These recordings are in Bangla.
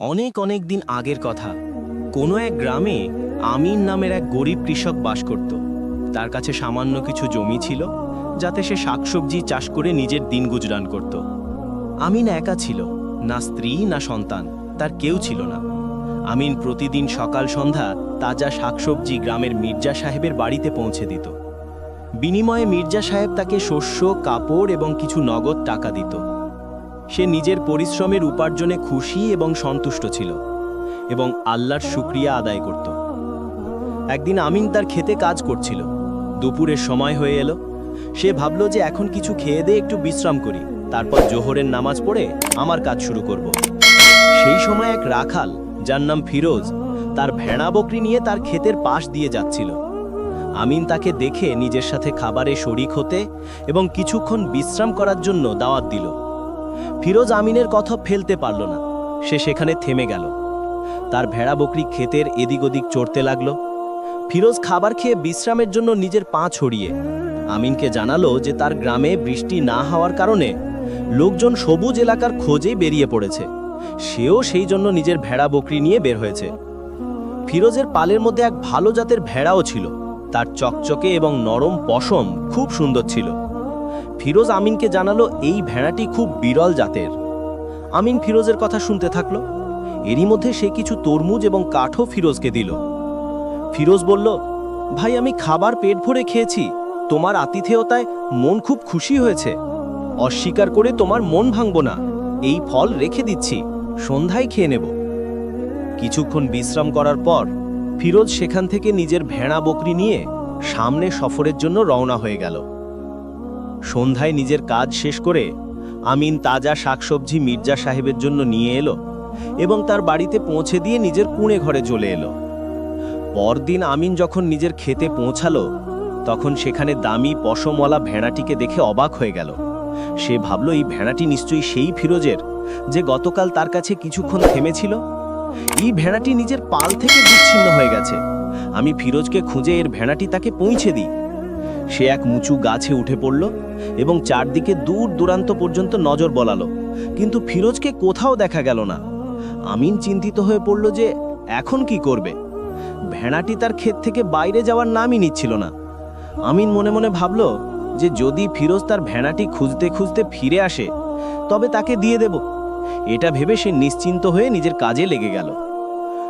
অনেক অনেক দিন আগের কথা। কোনো এক গ্রামে আমিন নামের এক গরিব কৃষক বাস করত। তার কাছে সামান্য কিছু জমি ছিল, যাতে সে শাকসবজি চাষ করে নিজের দিন গুজরান করত। আমিন একা ছিল, না স্ত্রী, না সন্তান, তার কেউ ছিল না। আমিন প্রতিদিন সকাল সন্ধ্যা তাজা শাকসবজি গ্রামের মির্জা সাহেবের বাড়িতে পৌঁছে দিত। বিনিময়ে মির্জা সাহেব তাকে শস্য, কাপড় এবং কিছু নগদ টাকা দিত। সে নিজের পরিশ্রমের উপার্জনে খুশি এবং সন্তুষ্ট ছিল এবং আল্লাহর শুক্রিয়া আদায় করত। একদিন আমিন তার খেতে কাজ করছিল। দুপুরের সময় হয়ে এলো। সে ভাবল যে এখন কিছু খেয়ে দিয়ে একটু বিশ্রাম করি, তারপর জোহরের নামাজ পড়ে আমার কাজ শুরু করব। সেই সময় এক রাখাল, যার নাম ফিরোজ, তার ভেড়া বকরি নিয়ে তার ক্ষেতের পাশ দিয়ে যাচ্ছিল। আমিন তাকে দেখে নিজের সাথে খাবারে শরিক হতে এবং কিছুক্ষণ বিশ্রাম করার জন্য দাওয়াত দিল। ফিরোজ আমিনের কথা ফেলতে পারল না। সে সেখানে থেমে গেল। তার ভেড়া বকরি ক্ষেতের এদিক ওদিক চড়তে লাগল। ফিরোজ খাবার খেয়ে বিশ্রামের জন্য নিজের পা ছড়িয়ে আমিনকে জানালো যে তার গ্রামে বৃষ্টি না হওয়ার কারণে লোকজন সবুজ এলাকার খোঁজেই বেরিয়ে পড়েছে। সেও সেই জন্য নিজের ভেড়া বকরি নিয়ে বের হয়েছে। ফিরোজের পালের মধ্যে এক ভালো জাতের ভেড়াও ছিল। তার চকচকে এবং নরম পশম খুব সুন্দর ছিল। ফিরোজ আমিনকে জানালো এই ভেড়াটি খুব বিরল জাতের। আমিন ফিরোজের কথা শুনতে থাকল। এরই মধ্যে সে কিছু তরমুজ এবং কাঠও ফিরোজকে দিল। ফিরোজ বলল, ভাই, আমি খাবার পেট ভরে খেয়েছি। তোমার আতিথেয়তায় মন খুব খুশি হয়েছে। অস্বীকার করে তোমার মন ভাঙব না। এই ফল রেখে দিচ্ছি। সন্ধ্যায় খেয়ে নেব। কিছুক্ষণ বিশ্রাম করার পর ফিরোজ সেখান থেকে নিজের ভেড়া বকরি নিয়ে সামনে সফরের জন্য রওনা হয়ে গেল। সন্ধ্যায় নিজের কাজ শেষ করে আমিন তাজা শাকসবজি মির্জা সাহেবের জন্য নিয়ে এলো এবং তার বাড়িতে পৌঁছে দিয়ে নিজের কুঁড়ে ঘরে চলে এলো। পরদিন আমিন যখন নিজের খেতে পৌঁছালো, তখন সেখানে দামি পশমওয়ালা ভেড়াটিকে দেখে অবাক হয়ে গেল। সে ভাবল, এই ভেড়াটি নিশ্চয়ই সেই ফিরোজের যে গতকাল তার কাছে কিছুক্ষণ থেমেছিল? এই ভেড়াটি নিজের পাল থেকে বিচ্ছিন্ন হয়ে গেছে। আমি ফিরোজকে খুঁজে এর ভেড়াটি তাকে পৌঁছে দিই। সে এক উঁচু গাছে উঠে পড়ল এবং চারদিকে দূর দূরান্ত পর্যন্ত নজর বলালো। কিন্তু ফিরোজকে কোথাও দেখা গেল না। আমিন চিন্তিত হয়ে পড়ল যে, এখন কি করবে? ভেড়াটি তার ক্ষেত থেকে বাইরে যাওয়ার নামই নিচ্ছিল না। আমিন মনে মনে ভাবল যে, যদি ফিরোজ তার ভেড়াটি খুঁজতে খুঁজতে ফিরে আসে, তবে তাকে দিয়ে দেব। এটা ভেবে সে নিশ্চিন্ত হয়ে নিজের কাজে লেগে গেল।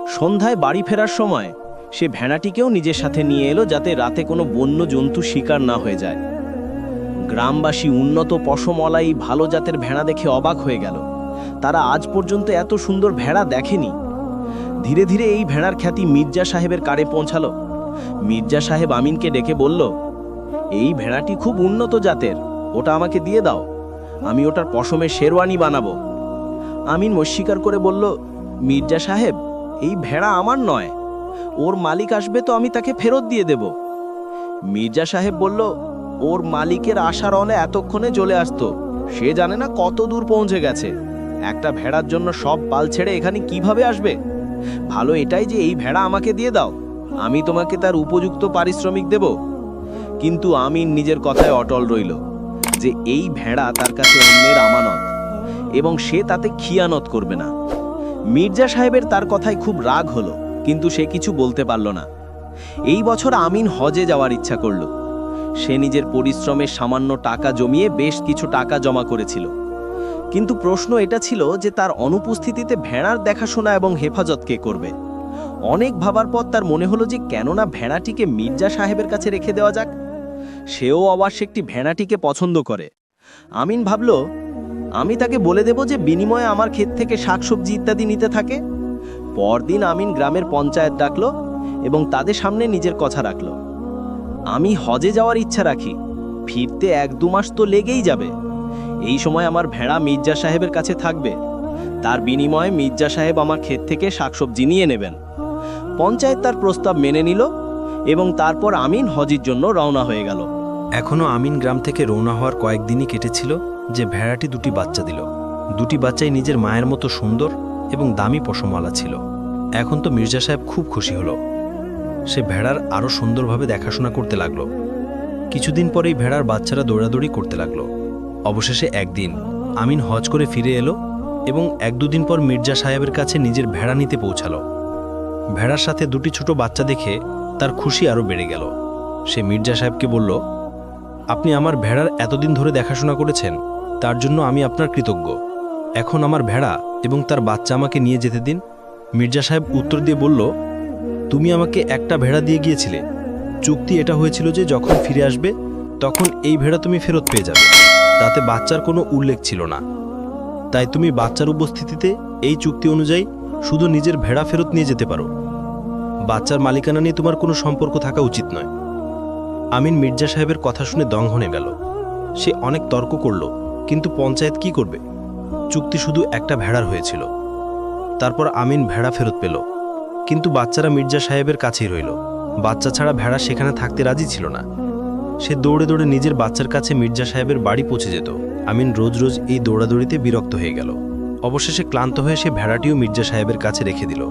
সন্ধ্যায় বাড়ি ফেরার সময় সে ভেড়াটিকেও নিজের সাথে নিয়ে এলো যাতে রাতে কোনো বন্য জন্তু শিকার না হয়ে যায়। গ্রামবাসী উন্নত পশমলাই ভালো জাতের ভেড়া দেখে অবাক হয়ে গেল। তারা আজ পর্যন্ত এত সুন্দর ভেড়া দেখেনি। ধীরে ধীরে এই ভেড়ার খ্যাতি মির্জা সাহেবের কারে পৌঁছালো। মির্জা সাহেব আমিনকে ডেকে বলল, এই ভেড়াটি খুব উন্নত জাতের, ওটা আমাকে দিয়ে দাও। আমি ওটার পশমে শেরওয়ানি বানাবো। আমিন অস্বীকার করে বলল, মির্জা সাহেব, এই ভেড়া আমার নয়। ওর মালিক আসবে তো আমি তাকে ফেরত দিয়ে দেব। মির্জা সাহেব বলল, ওর মালিকের আশার অনে এতক্ষণে চলে আসতো। সে জানে না কত দূর পৌঁছে গেছে। একটা ভেড়ার জন্য সব পাল ছেড়ে এখানে কীভাবে আসবে? ভালো এটাই যে এই ভেড়া আমাকে দিয়ে দাও। আমি তোমাকে তার উপযুক্ত পারিশ্রমিক দেব। কিন্তু আমিন নিজের কথায় অটল রইল যে এই ভেড়া তার কাছে অন্যের আমানত এবং সে তাতে খিয়ানত করবে না। মির্জা সাহেবের তার কথায় খুব রাগ হলো। কিন্তু সে কিছু বলতে পারল না। এই বছর আমিন হজে যাওয়ার ইচ্ছা করল। সে নিজের পরিশ্রমের সামান্য টাকা জমিয়ে বেশ কিছু টাকা জমা করেছিল। কিন্তু প্রশ্ন এটা ছিল যে তার অনুপস্থিতিতে ভেড়ার দেখাশোনা এবং হেফাজত কে করবে। অনেক ভাবার পর তার মনে হলো যে কেননা ভেড়াটিকে মির্জা সাহেবের কাছে রেখে দেওয়া যাক। সেও অবশ্য একটি ভেড়াটিকে পছন্দ করে। আমিন ভাবল, আমি তাকে বলে দেব যে বিনিময়ে আমার ক্ষেত থেকে শাকসবজি ইত্যাদি নিতে থাকে। পরদিন আমিন গ্রামের পঞ্চায়েত ডাকলো এবং তাদের সামনে নিজের কথা রাখল। আমি হজে যাওয়ার ইচ্ছা রাখি, ফিরতে এক দু মাস তো লেগেই যাবে। এই সময় আমার ভেড়া মির্জা সাহেবের কাছে থাকবে। তার বিনিময়ে মির্জা সাহেব আমার ক্ষেত থেকে শাকসবজি নিয়ে নেবেন। পঞ্চায়েত তার প্রস্তাব মেনে নিল এবং তারপর আমিন হজের জন্য রওনা হয়ে গেল। এখনও আমিন গ্রাম থেকে রওনা হওয়ার কয়েকদিনই কেটেছিল যে ভেড়াটি দুটি বাচ্চা দিল। দুটি বাচ্চাই নিজের মায়ের মতো সুন্দর এবং দামি পশমওয়ালা ছিল। এখন তো মির্জা সাহেব খুব খুশি হলো। সে ভেড়ার আরও সুন্দরভাবে দেখাশোনা করতে লাগল। কিছুদিন পরেই ভেড়ার বাচ্চারা দৌড়াদৌড়ি করতে লাগল। অবশেষে একদিন আমিন হজ করে ফিরে এলো এবং এক দুদিন পর মির্জা সাহেবের কাছে নিজের ভেড়া নিতে পৌঁছালো। ভেড়ার সাথে দুটি ছোট বাচ্চা দেখে তার খুশি আরও বেড়ে গেল। সে মির্জা সাহেবকে বলল, আপনি আমার ভেড়ার এতদিন ধরে দেখাশোনা করেছেন, তার জন্য আমি আপনার কৃতজ্ঞ। এখন আমার ভেড়া এবং তার বাচ্চা আমাকে নিয়ে যেতে দিন। মির্জা সাহেব উত্তর দিয়ে বলল, তুমি আমাকে একটা ভেড়া দিয়ে গিয়েছিলে। চুক্তি এটা হয়েছিল যে যখন ফিরে আসবে, তখন এই ভেড়া তুমি ফেরত পেয়ে যাবে। তাতে বাচ্চার কোনো উল্লেখ ছিল না। তাই তুমি বাচ্চার উপস্থিতিতে এই চুক্তি অনুযায়ী শুধু নিজের ভেড়া ফেরত নিয়ে যেতে পারো। বাচ্চার মালিকানা নিয়ে তোমার কোনো সম্পর্ক থাকা উচিত নয়। আমিন মির্জা সাহেবের কথা শুনে দংঘনে গেল। সে অনেক তর্ক করল, কিন্তু পঞ্চায়েত কি করবে? চুক্তি শুধু একটা ভেড়ার হয়েছিল। তারপর আমিন ভেড়া ফেরত পেল। কিন্তু বাচ্চারা মির্জা সাহেবের কাছেই রইল। বাচ্চা ছাড়া ভেড়া সেখানে থাকতে রাজি ছিল না। সে দৌড়ে দৌড়ে নিজের বাচ্চার কাছে মির্জা সাহেবের বাড়ি পৌঁছে যেত। আমিন রোজ রোজ এই দৌড়াদৌড়িতে বিরক্ত হয়ে গেল। অবশেষে ক্লান্ত হয়ে সে ভেড়াটিও মির্জা সাহেবের কাছে রেখে দিল।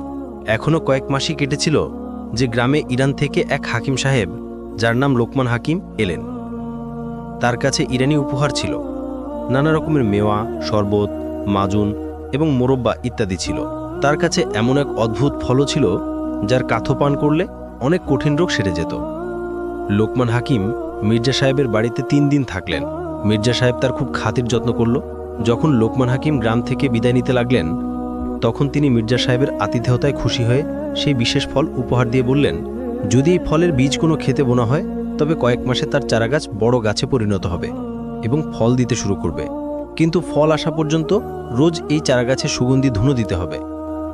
এখনও কয়েক মাসই কেটেছিল যে গ্রামে ইরান থেকে এক হাকিম সাহেব, যার নাম লোকমান হাকিম, এলেন। তার কাছে ইরানি উপহার ছিল। নানা রকমের মেওয়া, শরবত, মাজুন এবং মোরব্বা ইত্যাদি ছিল। তার কাছে এমন এক অদ্ভুত ফলও ছিল, যার কাথো পান করলে অনেক কঠিন রোগ সেরে যেত। লোকমান হাকিম মির্জা সাহেবের বাড়িতে তিন দিন থাকলেন। মির্জা সাহেব তার খুব খাতির যত্ন করল। যখন লোকমান হাকিম গ্রাম থেকে বিদায় নিতে লাগলেন, তখন তিনি মির্জা সাহেবের আতিথেয়তায় খুশি হয়ে সেই বিশেষ ফল উপহার দিয়ে বললেন, যদি এই ফলের বীজ কোনো খেতে বোনা হয়, তবে কয়েক মাসে তার চারাগাছ বড় গাছে পরিণত হবে। এবং ফল দিতে শুরু করবে। কিন্তু ফল আসা পর্যন্ত রোজ এই চারাগাছে সুগন্ধি ধুনো দিতে হবে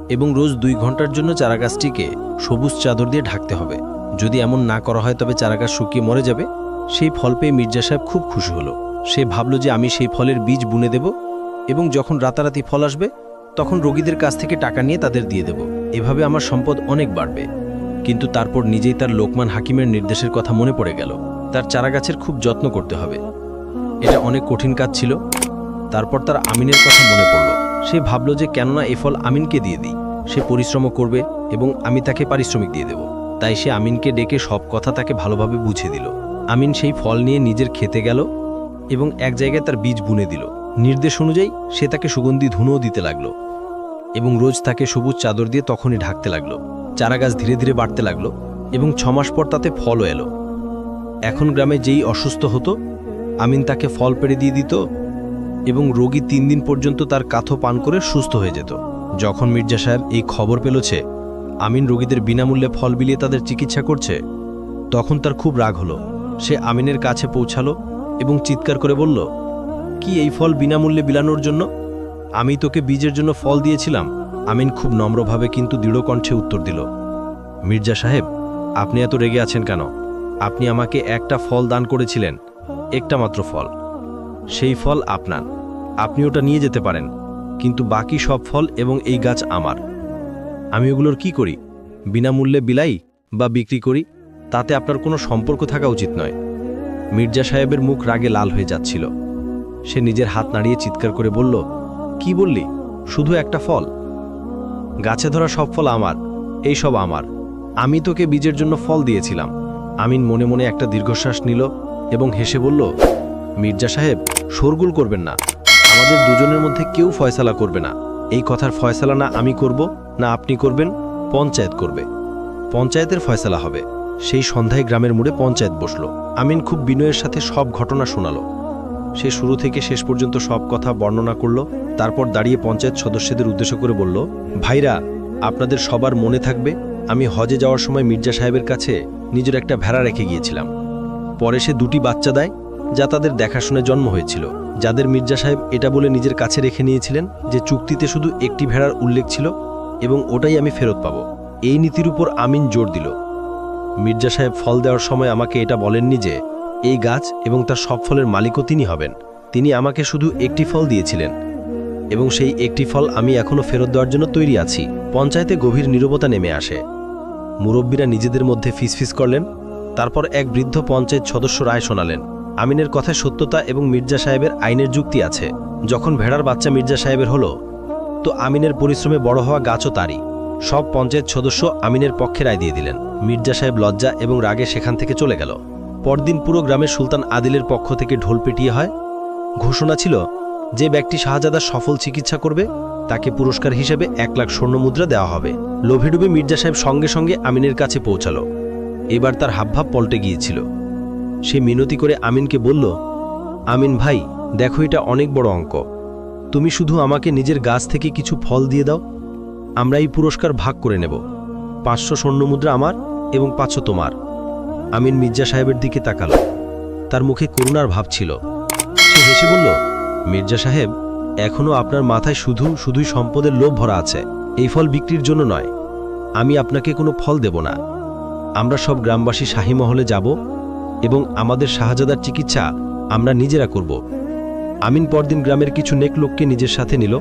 এবং রোজ দুই ঘণ্টার জন্য চারাগাছটিকে সবুজ চাদর দিয়ে ঢাকতে হবে। যদি এমন না করা হয় তবে চারাগাছ শুকিয়ে মরে যাবে। সেই ফল পেয়ে মির্জা সাহেব খুব খুশি হলো। সে ভাবল যে আমি সেই ফলের বীজ বুনে দেব এবং যখন রাতারাতি ফল আসবে, তখন রোগীদের কাছ থেকে টাকা নিয়ে তাদের দিয়ে দেব। এভাবে আমার সম্পদ অনেক বাড়বে। কিন্তু তারপর নিজেই তার লোকমান হাকিমের নির্দেশের কথা মনে পড়ে গেল। তার চারাগাছের খুব যত্ন করতে হবে। এটা অনেক কঠিন কাজ ছিল। তারপর তার আমিনের কথা মনে পড়ল। সে ভাবল যে কেননা এ ফল আমিনকে দিয়ে দিই। সে পরিশ্রম করবে এবং আমি তাকে পারিশ্রমিক দিয়ে দেব। তাই সে আমিনকে ডেকে সব কথা তাকে ভালোভাবে বুঝিয়ে দিল। আমিন সেই ফল নিয়ে নিজের খেতে গেল এবং এক জায়গায় তার বীজ বুনে দিল। নির্দেশ অনুযায়ী সে তাকে সুগন্ধি ধুনোও দিতে লাগল এবং রোজ তাকে সবুজ চাদর দিয়ে তখনই ঢাকতে লাগল। চারাগাছ ধীরে ধীরে বাড়তে লাগল এবং ছমাস পর তাতে ফলও এলো। এখন গ্রামে যেই অসুস্থ হতো আমিন তাকে ফল পেড়ে দিয়ে দিত এবং রোগী তিন দিন পর্যন্ত তার কাথো পান করে সুস্থ হয়ে যেত। যখন মির্জা সাহেব এই খবর পেলছে আমিন রোগীদের বিনামূল্যে ফল বিলিয়ে তাদের চিকিৎসা করছে, তখন তার খুব রাগ হলো। সে আমিনের কাছে পৌঁছালো এবং চিৎকার করে বলল, কি এই ফল বিনামূল্যে বিলানোর জন্য? আমি তোকে বীজের জন্য ফল দিয়েছিলাম। আমিন খুব নম্রভাবে কিন্তু দৃঢ় কণ্ঠে উত্তর দিল, মির্জা সাহেব, আপনি এত রেগে আছেন কেন? আপনি আমাকে একটা ফল দান করেছিলেন। একটা মাত্র ফল। সেই ফল আপনার। আপনি ওটা নিয়ে যেতে পারেন, কিন্তু বাকি সব ফল এবং এই গাছ আমার। আমি ওগুলোর কি করি? বিনামূল্যে বিলাই বা বিক্রি করি? তাতে আপনার কোনো সম্পর্ক থাকা উচিত নয়। মির্জা সাহেবের মুখ রাগে লাল হয়ে যাচ্ছিল। সে নিজের হাত নাড়িয়ে চিৎকার করে বলল, কি বললি? শুধু একটা ফল? গাছে ধরা সব ফল আমার, এই সব আমার। আমি তোকে বীজের জন্য ফল দিয়েছিলাম। আমিন মনে মনে একটা দীর্ঘশ্বাস নিল। এবং হেসে বলল, মির্জা সাহেব, শোরগুল করবেন না। আমাদের দুজনের মধ্যে কেউ ফয়সালা করবে না। এই কথার ফয়সালা না আমি করব, না আপনি করবেন, পঞ্চায়েত করবে। পঞ্চায়েতের ফয়সালা হবে। সেই সন্ধ্যায় গ্রামের মোড়ে পঞ্চায়েত বসল। আমিন খুব বিনয়ের সাথে সব ঘটনা শোনালো। সে শুরু থেকে শেষ পর্যন্ত সব কথা বর্ণনা করল, তারপর দাঁড়িয়ে পঞ্চায়েত সদস্যদের উদ্দেশ্য করে বলল, ভাইরা, আপনাদের সবার মনে থাকবে। আমি হজে যাওয়ার সময় মির্জা সাহেবের কাছে নিজের একটা ভেড়া রেখে গিয়েছিলাম। পরে সে দুটি বাচ্চা দেয়, যা তাদের দেখাশুনে জন্ম হয়েছিল। যাদের মির্জা সাহেব এটা বলে নিজের কাছে রেখে নিয়েছিলেন যে চুক্তিতে শুধু একটি ভেড়ার উল্লেখ ছিল এবং ওটাই আমি ফেরত পাব। এই নীতির উপর আমিন জোর দিল। মির্জা সাহেব ফল দেওয়ার সময় আমাকে এটা বলেননি যে, এই গাছ এবং তার সব ফলের মালিকও তিনি হবেন। তিনি আমাকে শুধু একটি ফল দিয়েছিলেন এবং সেই একটি ফল আমি এখনও ফেরত দেওয়ার জন্য তৈরি আছি। পঞ্চায়েতে গভীর নীরবতা নেমে আসে। মুরব্বীরা নিজেদের মধ্যে ফিসফিস করলেন। তারপর এক বৃদ্ধ পঞ্চায়েত সদস্য রায় শোনালেন, আমিনের কথায় সত্যতা এবং মির্জা সাহেবের আইনের যুক্তি আছে। যখন ভেড়ার বাচ্চা মির্জা সাহেবের হলো, তো আমিনের পরিশ্রমে বড় হওয়া গাছও তারই। সব পঞ্চায়েত সদস্য আমিনের পক্ষে রায় দিয়ে দিলেন। মির্জা সাহেব লজ্জা এবং রাগে সেখান থেকে চলে গেল। পরদিন পুরো গ্রামের সুলতান আদিলের পক্ষ থেকে ঢোল পেটিয়ে হয়। ঘোষণা ছিল, যে ব্যক্তি শাহজাদার সফল চিকিৎসা করবে, তাকে পুরস্কার হিসেবে এক লাখ স্বর্ণমুদ্রা দেওয়া হবে। লোভে ডুবে মির্জা সাহেব সঙ্গে সঙ্গে আমিনের কাছে পৌঁছালো। এবার তার হাবভাব পল্টে গিয়েছিল। সে মিনতি করে আমিনকে বলল, আমিন ভাই, দেখো এটা অনেক বড় অঙ্ক। তুমি শুধু আমাকে নিজের গাছ থেকে কিছু ফল দিয়ে দাও। আমরা এই পুরস্কার ভাগ করে নেব। পাঁচশো স্বর্ণ মুদ্রা আমার এবং পাঁচশো তোমার। আমিন মির্জা সাহেবের দিকে তাকালো। তার মুখে করুণার ভাব ছিল। সে হেসে বলল, মির্জা সাহেব এখনও আপনার মাথায় শুধু, শুধুই সম্পদের লোভ ভরা আছে। এই ফল বিক্রির জন্য নয়। আমি আপনাকে কোনো ফল দেব না। আমরা সব গ্রামবাসী শাহী মহলে যাব এবং আমাদের শাহজাদার চিকিৎসা আমরা নিজেরা করব। আমিন পরদিন গ্রামের কিছু নেক লোককে নিজের সাথে নিল,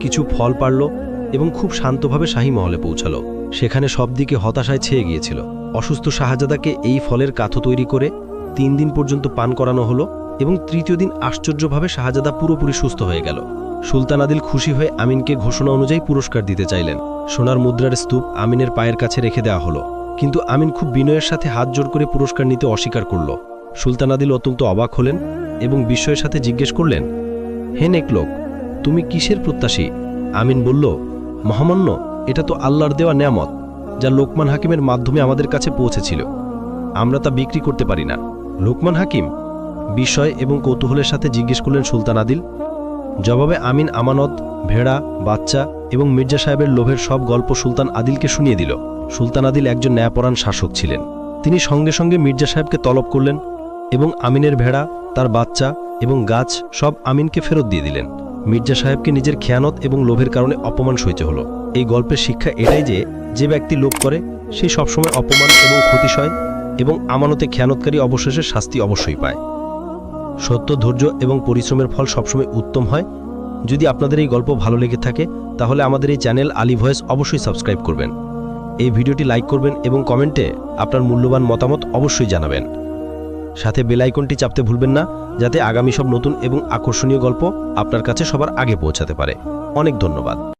কিছু ফল পারল এবং খুব শান্তভাবে শাহী মহলে পৌঁছালো। সেখানে সব দিকে হতাশায় ছেয়ে গিয়েছিল। অসুস্থ শাহজাদাকে এই ফলের কাথো তৈরি করে তিন দিন পর্যন্ত পান করানো হলো এবং তৃতীয় দিন আশ্চর্যভাবে শাহজাদা পুরোপুরি সুস্থ হয়ে গেল। সুলতান আদিল খুশি হয়ে আমিনকে ঘোষণা অনুযায়ী পুরস্কার দিতে চাইলেন। সোনার মুদ্রার স্তূপ আমিনের পায়ের কাছে রেখে দেওয়া হলো। কিন্তু আমিন খুব বিনয়ের সাথে হাত জোর করে পুরস্কার নিতে অস্বীকার করল। সুলতান আদিল অত্যন্ত অবাক হলেন এবং বিস্ময়ের সাথে জিজ্ঞেস করলেন, হে নেক লোক, তুমি কিসের প্রত্যাশী? আমিন বলল, মহামান্য, এটা তো আল্লাহর দেওয়া নেয়ামত, যা লোকমান হাকিমের মাধ্যমে আমাদের কাছে পৌঁছেছিল। আমরা তা বিক্রি করতে পারি না। লোকমান হাকিম বিস্ময় এবং কৌতূহলের সাথে জিজ্ঞেস করলেন সুলতান আদিল, জবাবে আমিন আমানত, ভেড়া, বাচ্চা এবং মির্জা সাহেবের লোভের সব গল্প সুলতান আদিলকে শুনিয়ে দিল। সুলতান আদিল একজন ন্যায়পরাণ শাসক ছিলেন। তিনি সঙ্গে সঙ্গে মির্জা সাহেবকে তলব করলেন এবং আমিনের ভেড়া, তার বাচ্চা এবং গাছ সব আমিনকে ফেরত দিয়ে দিলেন। মির্জা সাহেবকে নিজের খেয়ানত এবং লোভের কারণে অপমান সইতে হলো। এই গল্পের শিক্ষা এটাই যে যে ব্যক্তি লোভ করে, সে সবসময় অপমান এবং ক্ষতি সয় এবং আমানতে খেয়ানতকারী অবশেষে শাস্তি অবশ্যই পায়। সত্য, ধৈর্য এবং পরিশ্রমের ফল সবসময় উত্তম হয় যদি আপনাদের এই গল্প ভালো লেগে থাকে, তাহলে আমাদের এই চ্যানেল আলি ভয়েস অবশ্যই সাবস্ক্রাইব করবেন। এই ভিডিওটি লাইক করবেন এবং কমেন্টে আপনার মূল্যবান মতামত অবশ্যই জানাবেন। সাথে বেলাইকনটি চাপতে ভুলবেন না, যাতে আগামী সব নতুন এবং আকর্ষণীয় গল্প আপনার কাছে সবার আগে পৌঁছাতে পারে। অনেক ধন্যবাদ।